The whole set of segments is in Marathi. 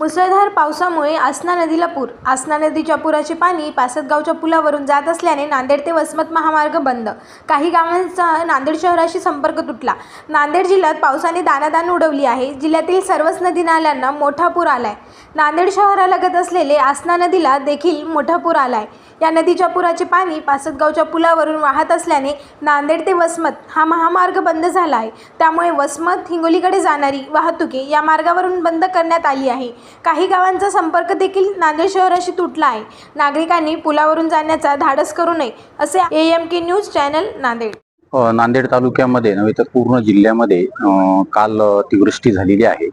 मुसळधार पावसामुळे आसना नदीला पूर. आसना नदीच्या पुराचे पाणी पासदगावच्या पुलावरून जात असल्याने नांदेड ते वसमत महामार्ग बंद. काही गावांचा नांदेड शहराशी संपर्क तुटला. नांदेड जिल्ह्यात पावसाने दानादान उडवली आहे. जिल्ह्यातील सर्वच नदी नाल्यांना मोठा पूर आलाय. नांदेड शहरालगत असलेले आसना नदीला देखील मोठा पूर आलाय. या नदीच्या पुराचे पाणी पासदगावच्या पुलावरून वाहत असल्याने नांदेड ते वसमत हा महामार्ग बंद झाला आहे. त्यामुळे वसमत हिंगोलीकडे जाणारी वाहतुकी या मार्गावरून बंद करण्यात आली आहे. काही गावांचा संपर्क देखील नांदेड शहराशी तुटला आहे. नागरिकांनी पुलावरून जाण्याचा धाडस करू नये असे A M K news channel Nanded. Nanded तालुक्यामध्ये नव्हे तर पूर्ण जिल्ह्यामध्ये काल अतिवृष्टी झालेली आहे.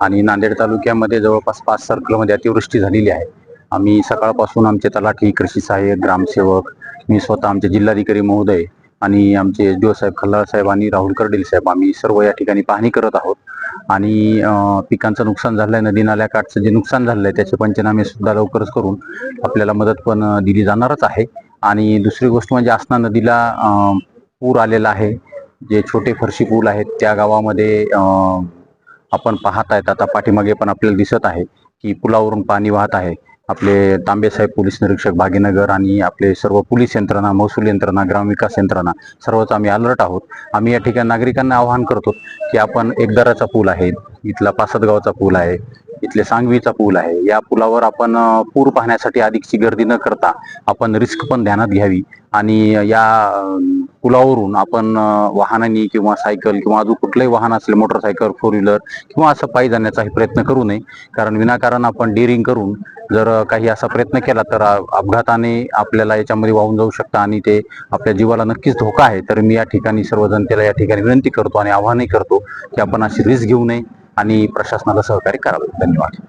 आणि नांदेड तालुक्यामध्ये जवळपास पाच सर्कलमध्ये अतिवृष्टी झालेली आहे. आम्ही सकाळपासून आमचे तलाठी कृषी सहाय्यक ग्रामसेवक मी स्वतः आमचे जिल्हाधिकारी महोदय आणि आमचे एस डी ओ साहेब खल्लाळ साहेब आणि राहुल कर्डील साहेब आम्ही सर्व या ठिकाणी पाहणी करत आहोत. आणि पिकांचं नुकसान झालं आहे नदी नाल्याकाठचं जे नुकसान झालं आहे त्याचे पंचनामे सुद्धा लवकरच करून आपल्याला मदत पण दिली जाणारच आहे. आणि दुसरी गोष्ट म्हणजे आसना नदीला पूर आलेला आहे. जे छोटे फरशी पूल आहेत त्या गावामध्ये आपण पाहत आहेत आता पाठीमागे पण आपल्याला दिसत आहे की पुलावरून पाणी वाहत आहे. आपले तांबेसाहेब पोलीस निरीक्षक भागीनगर आणि आपले सर्व पोलीस यंत्रणा महसूल यंत्रणा ग्रामविकास यंत्रणा सर्वच आम्ही अलर्ट आहोत. आम्ही या ठिकाणी नागरिकांना आवाहन करतो की आपण एकदाराचा पूल आहे इथला पासदगावचा पूल आहे इथले सांगवीचा पूल आहे. या पुलावर आपण पूर पाहण्यासाठी अधिकची गर्दी न करता आपण रिस्क पण ध्यानात घ्यावी आणि या पुलावरून आपण वाहनांनी किंवा सायकल किंवा अजून कुठलंही वाहन असले मोटरसायकल फोर व्हीलर किंवा असं पायी जाण्याचाही प्रयत्न करू नये. कारण विनाकारण आपण डेअरिंग करून जर काही असा प्रयत्न केला तर अपघाताने आपल्याला याच्यामध्ये वाहून जाऊ शकता आणि ते आपल्या जीवाला नक्कीच धोका आहे. तर मी या ठिकाणी सर्व जनतेला या ठिकाणी विनंती करतो आणि आवाहनही करतो की आपण अशी रिस्क घेऊ नये आणि प्रशासनाला सहकार्य करावे. धन्यवाद.